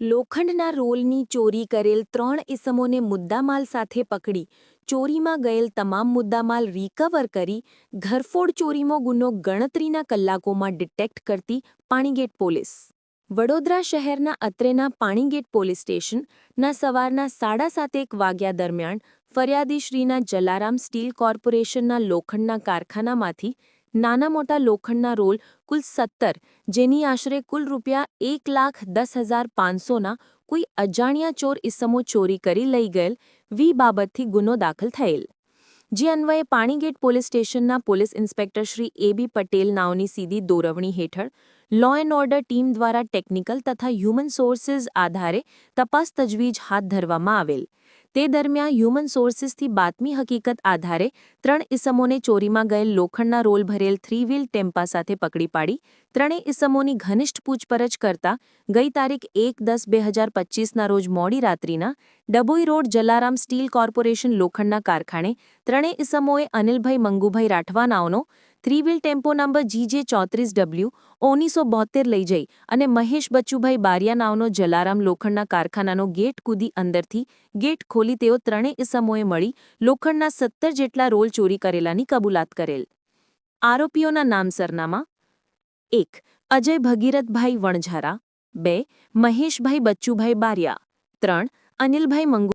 લોખંડના રોલની ચોરી કરેલ ત્રણ ઇસમોને મુદ્દામાલ સાથે પકડી, ચોરીમાં ગયેલ તમામ મુદ્દામાલ રિકવર કરી, ઘરફોડ ચોરીનો ગુનો ગણતરીના કલાકોમાં ડિટેક્ટ કરતી પાણીગેટ પોલીસ. વડોદરા શહેરના અત્રેના પાણીગેટ પોલીસ સ્ટેશનના સવારના સાડા સાતેક વાગ્યા દરમિયાન ફરિયાદીશ્રીના જલારામ સ્ટીલ કોર્પોરેશનના લોખંડના કારખાનામાંથી નાના મોટા લોખંડના રોલ કુલ સત્તર જેની આશરે કુલ રૂપિયા એક લાખ દસ હજાર પાંચસોના કોઈ અજાણ્યા ચોર ઇસમો ચોરી કરી લઈ ગયેલ વી બાબતથી ગુનો દાખલ થયેલ જે અન્વયે પાણીગેટ પોલીસ સ્ટેશનના police inspector Shri A B Patel નાઓની સીધી દોરવણી હેઠળ લો એન્ડ ઓર્ડર ટીમ દ્વારા ટેકનિકલ તથા હ્યુમન સોર્સિસ આધારે તપાસ તજવીજ હાથ ધરવામાં આવેલ તે દરમિયાન હ્યુમન સોર્સિસથી બાતમી હકીકત આધારે ત્રણ ઇસમોને ચોરીમાં ગયેલ લોખંડના રોલ ભરેલ થ્રી વ્હીલ ટેમ્પા સાથે પકડી પાડી. ત્રણેય ઇસમોની ઘનિષ્ઠ પૂછપરછ કરતા ગઈ તારીખ એક દસ બે હજાર પચીસના રોજ મોડી રાત્રિના Dabhoi road Jalaram steel corporation લોખંડના કારખાને ત્રણેય ઇસમોએ Anilbhai Mangubhai Rathwa નાઓનો three wheel tempo number G ચોત્રીસ ડબલ્યુ, ઓગણીસો બોતેર લઈ જઈ અને મહેશ બચ્ચુભાઈ બારિયા નાવનો જલારામ લોખંડના કારખાનાનો ગેટ કૂદી અંદરથી ગેટ ખોલી તેઓ ત્રણેય ઇસમોએ મળી લોખંડના સત્તર જેટલા રોલ ચોરી કરેલાની કબૂલાત કરેલ. આરોપીઓના નામ સરનામા એક, અજય ભગીરથભાઈ વણઝારા બે, મહેશભાઈ બચ્ચુભાઈ બારિયા, ત્રણ, અનિલભાઈ મંગુ